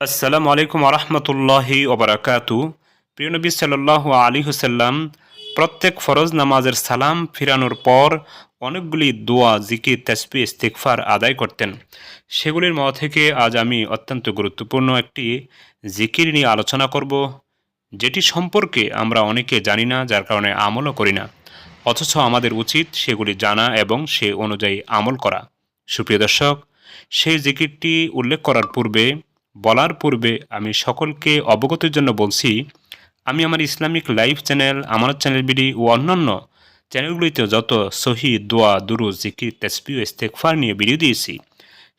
আসসালামু আলাইকুম আরহামতুল্লাহি ওবরাকাতু প্রিয় নবী সাল্লাহ আলী হুসাল্লাম প্রত্যেক ফরজ নামাজের সালাম ফিরানোর পর অনেকগুলি দোয়া, জিকির তাসবি ইস্তিকফার আদায় করতেন। সেগুলির মধ্যে থেকে আজ আমি অত্যন্ত গুরুত্বপূর্ণ একটি জিকির নিয়ে আলোচনা করব, যেটি সম্পর্কে আমরা অনেকে জানি না, যার কারণে আমলও করি না। অথচ আমাদের উচিত সেগুলি জানা এবং সে অনুযায়ী আমল করা। সুপ্রিয় দর্শক, সেই জিকিরটি উল্লেখ করার পূর্বে বলার পূর্বে আমি সকলকে অবগতির জন্য বলছি, আমি আমার ইসলামিক লাইভ চ্যানেল, আমার চ্যানেল বিডি ও অন্যান্য চ্যানেলগুলিতে যত সহি দোয়া দুরু জিকির তেসপি ও ইস্তেকফার নিয়ে ভিডিও দিয়েছি,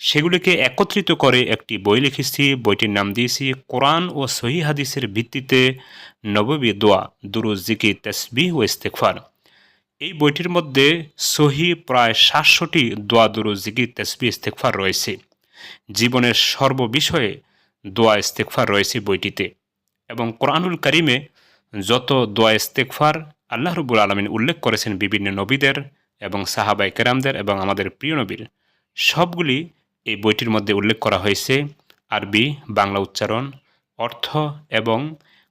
সেগুলিকে একত্রিত করে একটি বই লিখেছি। বইটির নাম দিয়েছি, কোরআন ও সহি হাদিসের ভিত্তিতে নববী দোয়া দুরু জিকির তেসবি ও ইস্তেকফার এই বইটির মধ্যে সহি প্রায় সাতশোটি দোয়া দুরু জিকির তেসবি ইস্তেকফার রয়েছে। জীবনের সর্ববিষয়ে দোয়া ইস্তেকফার রয়েছে বইটিতে। এবং কোরআনুল করিমে যত দোয়া ইস্তেকফার আল্লাহ রবুল আলমিন উল্লেখ করেছেন বিভিন্ন নবীদের এবং সাহাবাই কেরামদের এবং আমাদের প্রিয় নবীর, সবগুলি এই বইটির মধ্যে উল্লেখ করা হয়েছে আরবি, বাংলা উচ্চারণ, অর্থ এবং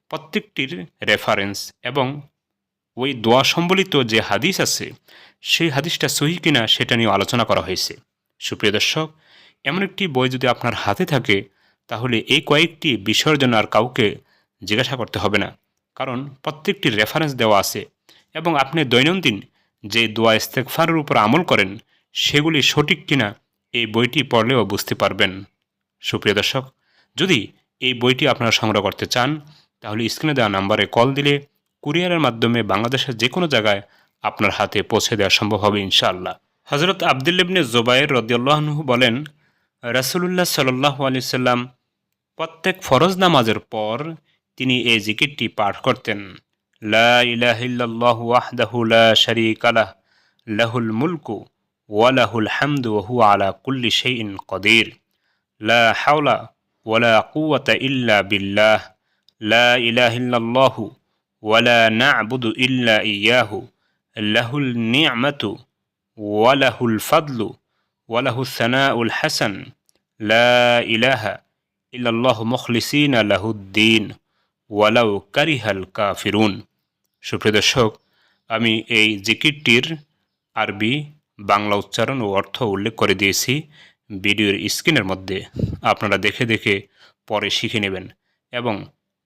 প্রত্যেকটির রেফারেন্স এবং ওই দোয়া সম্বলিত যে হাদিস আছে, সেই হাদিসটা সহি কিনা সেটা নিয়ে আলোচনা করা হয়েছে। সুপ্রিয় দর্শক এমন একটি বই যদি আপনার হাতে থাকে, তাহলে এই কয়েকটি বিষয়ের জন্য আর কাউকে জিজ্ঞাসা করতে হবে না। কারণ প্রত্যেকটি রেফারেন্স দেওয়া আছে এবং আপনি দৈনন্দিন যে দোয়া ইস্তেকফারের উপর আমল করেন, সেগুলি সঠিক কিনা এই বইটি পড়লেও বুঝতে পারবেন। সুপ্রিয় দর্শক, যদি এই বইটি আপনারা সংগ্রহ করতে চান, তাহলে স্ক্রিনে দেওয়া নাম্বারে কল দিলে কুরিয়ারের মাধ্যমে বাংলাদেশের যে কোনো জায়গায় আপনার হাতে পৌঁছে দেওয়া সম্ভব হবে ইনশাআল্লাহ। হজরত আবদুল্লিবনে জোবায়ের রদিয়াল্লাহনহু বলেন রাসুলুল্লাহ সাল্লাহ আলি সাল্লাম প্রত্যেক ফরজ নামাজের পর তিনি এই জিকিরটি পাঠ করতেন। লা ইলাহিল্লাহ ওয়াহদাহু লা শারীকা লাহ, লাহুল মুলকু ওয়ালাহুল হামদু ওহু আলা কুল্লি শাইইন কদির। লা হাওলা ওয়ালা কুওয়াতা ইল্লা বিল্লাহ। লা ইলাহিল্লাল্লাহু ওয়ালা না'বুদু ইল্লা ইয়াহু। লাহুল নি'মাতু ওয়ালাহুল ফাদলু ওয়ালাহু সানাউল হাসান লা ইলাহা ইল্লাল্লাহু মুখলিসিনা লাহুদ্দিন ওয়ালাউ কারিহাল কাফিরুন সুপ্রিয় দর্শক, আমি এই জিকিরটির আরবি বাংলা উচ্চারণ ও অর্থ উল্লেখ করে দিয়েছি। ভিডিওর স্ক্রিনের মধ্যে আপনারা দেখে দেখে পরে শিখে নেবেন এবং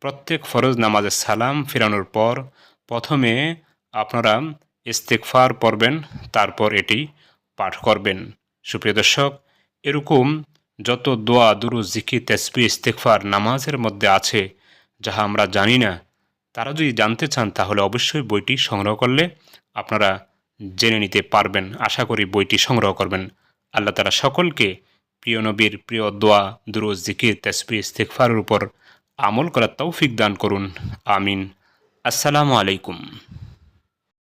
প্রত্যেক ফরজ নামাজের সালাম ফেরানোর পর প্রথমে আপনারা ইস্তেকফার পড়বেন, তারপর এটি পাঠ করবেন। সুপ্রিয় দর্শক, এরকম যত দোয়া দুরু জিকি তেসবি ইস্তেকফার নামাজের মধ্যে আছে, যাহা আমরা জানি না, তারা যদি জানতে চান, তাহলে অবশ্যই বইটি সংগ্রহ করলে আপনারা জেনে নিতে পারবেন। আশা করি বইটি সংগ্রহ করবেন। আল্লাহ তারা সকলকে প্রিয় নবীর প্রিয় দোয়া দুরু জিকির তেসবি ইস্তেকফারের উপর আমল করার তৌফিক দান করুন। আমিন। আসসালামু আলাইকুম।